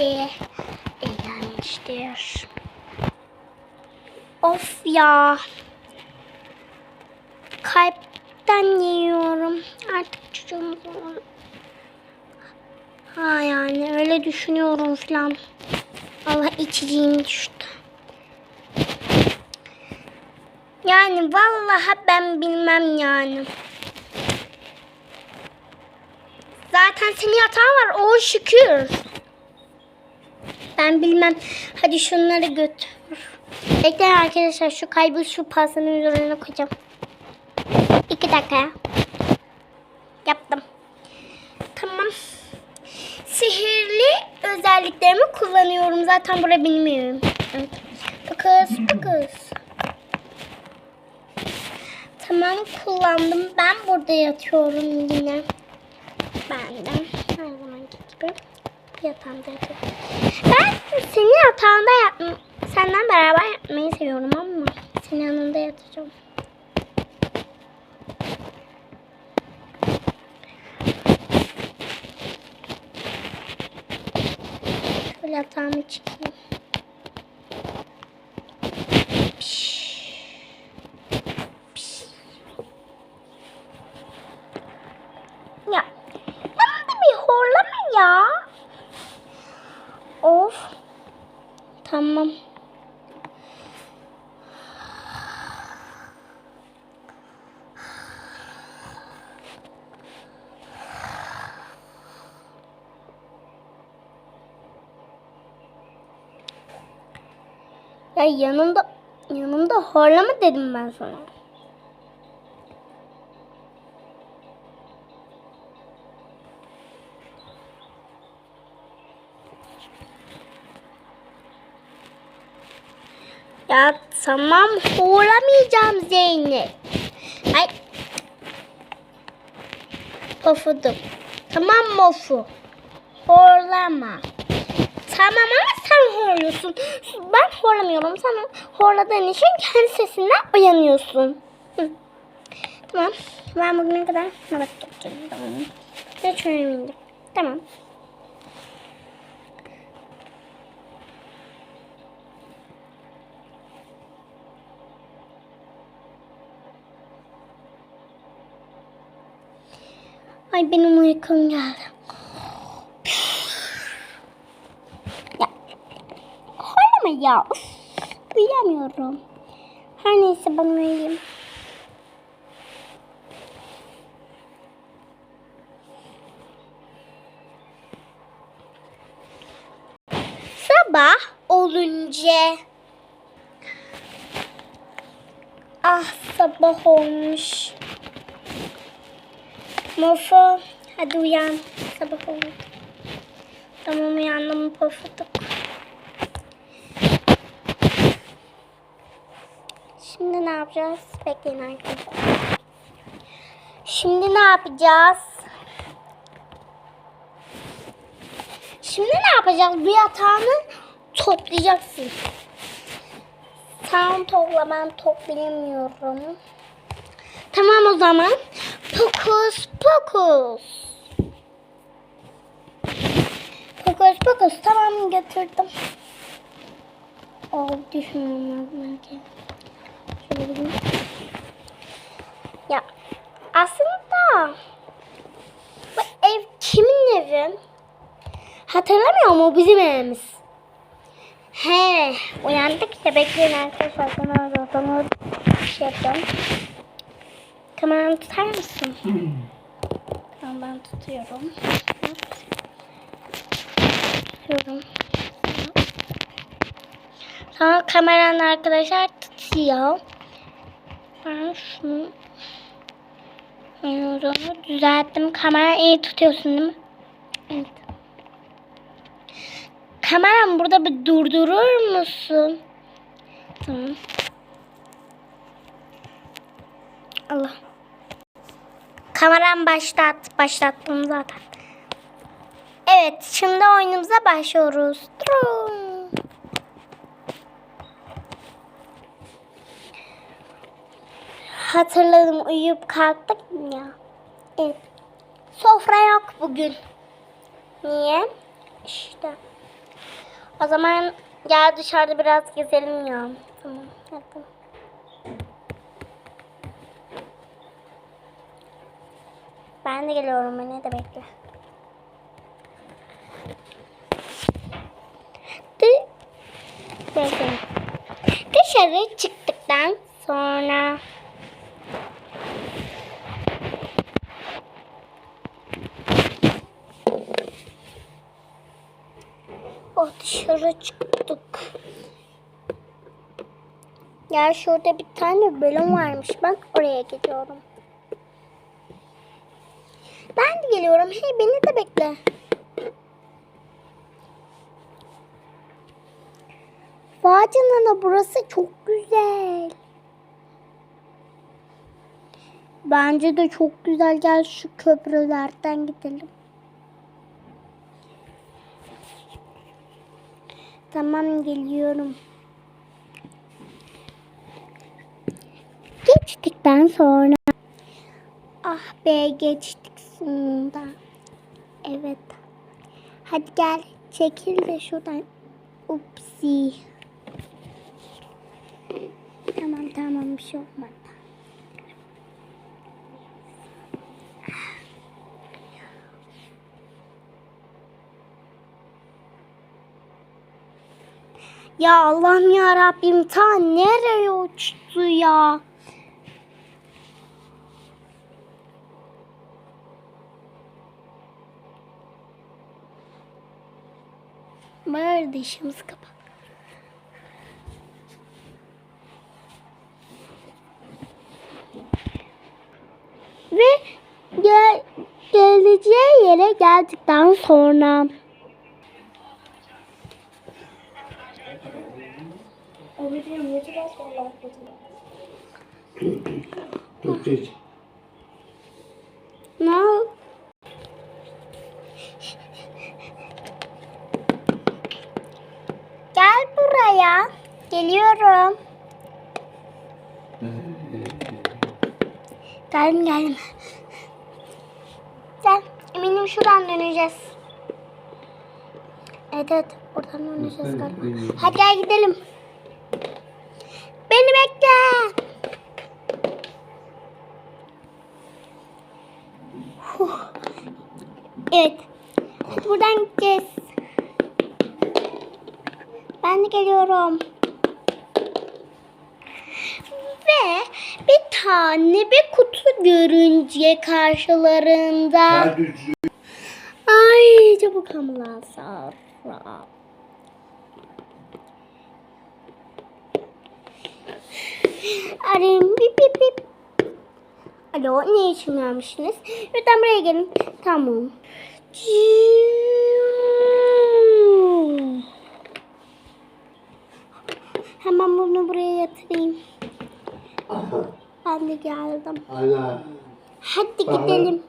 de eğlenmiştir. Of ya. Kalpten yiyorum. Artık çocuğumuz olur. Ha yani öyle düşünüyorum falan. Allah içeceğim düştü. Yani vallahi ben bilmem yani. Zaten senin yatağın var o şükür. Ben bilmem. Hadi şunları götür. Bekleyin arkadaşlar şu kaybı şu pastanın üzerine koyacağım. İki dakika. Yaptım. Tamam. Sihirli özelliklerimi kullanıyorum. Zaten burayı bilmiyorum. Evet. Bu kız, bu kız. Tamam kullandım. Ben burada yatıyorum yine. Ben de her zamanki gibi yatağımda yatıyorum. Ben senin yatağında yatm senden beraber yatmayı seviyorum ama senin yanında yatacağım. Şöyle yatağımı çıkayım. Piş. Piş. Ya yanında bir horlama ya. Of. Tamam. Ya yanımda yanımda horlama dedim ben sana. Ya tamam horlamayacağım Zeynep. Ay. Pofudum. Tamam mofu. Horlama. Tamam ama sen horluyorsun. Ben horlamıyorum. Sen horladığın için kendi sesinden uyanıyorsun. Hı. Tamam. Ben bugüne kadar nöbet tutacağım. Tamam. Hiç önemli değil. Tamam. Ay benim uykum geldi. Ya. Horlama ya. Uf, Uyuyamıyorum. Her neyse ben uyuyayım. Sabah olunca Ah sabah olmuş. Mofo hadi uyan. Sabah oldu. Tamam uyandım pofuduk. Şimdi ne yapacağız? Bekleyin arkadaşlar. Şimdi ne yapacağız? Şimdi ne yapacağız? Bu yatağını toplayacaksın. Sen topla ben toplayamıyorum. Tamam o zaman. Pokus pokus. Pokus pokus. Tamam götürdüm. Oh düşünmem lazım Ya aslında bu ev kimin evi? Hatırlamıyor mu bizim evimiz? He, uyandık ya bekleyin arkadaşlar. Sana zaten şey yapacağım. Kameramı tutar mısın? tamam ben tutuyorum. Tutuyorum. Tamam kameranın arkadaşlar tutuyor. Ben şunu onu düzelttim. Kamera iyi tutuyorsun değil mi? Evet. Kameram burada bir durdurur musun? Tamam. Allah. Kameram başlat. Başlattım zaten. Evet. Şimdi oyunumuza başlıyoruz. Trum. Hatırladım. Uyuyup kalktık ya. Evet. Sofra yok bugün. Niye? İşte. O zaman gel dışarıda biraz gezelim ya. Tamam. Hadi. Ben de geliyorum beni de bekle. Dı- Bekle. Dışarı çıktıktan sonra o dışarı çıktık. Ya şurada bir tane bölüm varmış. Ben oraya gidiyorum. Ben de geliyorum. Hey beni de bekle. Vay canına burası çok güzel. Bence de çok güzel. Gel şu köprülerden gidelim. Tamam geliyorum. Geçtikten sonra ah be geçtik sonunda. Evet. Hadi gel çekil de şuradan. Upsi. Tamam tamam bir şey olmadı. Ya Allah'ım ya Rabbim ta nereye uçtu ya? Bağırdı işimizi kapat. Ve gel, geleceği yere geldikten sonra Türkçe için. ne oldu? Gel buraya. Geliyorum. Geldim geldim. Gel. Eminim şuradan döneceğiz. Evet evet. Oradan döneceğiz galiba. Hadi gel gidelim. Bekle. Huh. Evet. Buradan gideceğiz. Ben de geliyorum. Ve bir tane bir kutu görünce karşılarında. Ay çabuk hamla Sara. Arayayım bip bip bip. Alo ne için gelmişsiniz? Lütfen buraya gelin. Tamam. Hemen bunu buraya yatırayım. Ben de geldim. Hadi gidelim.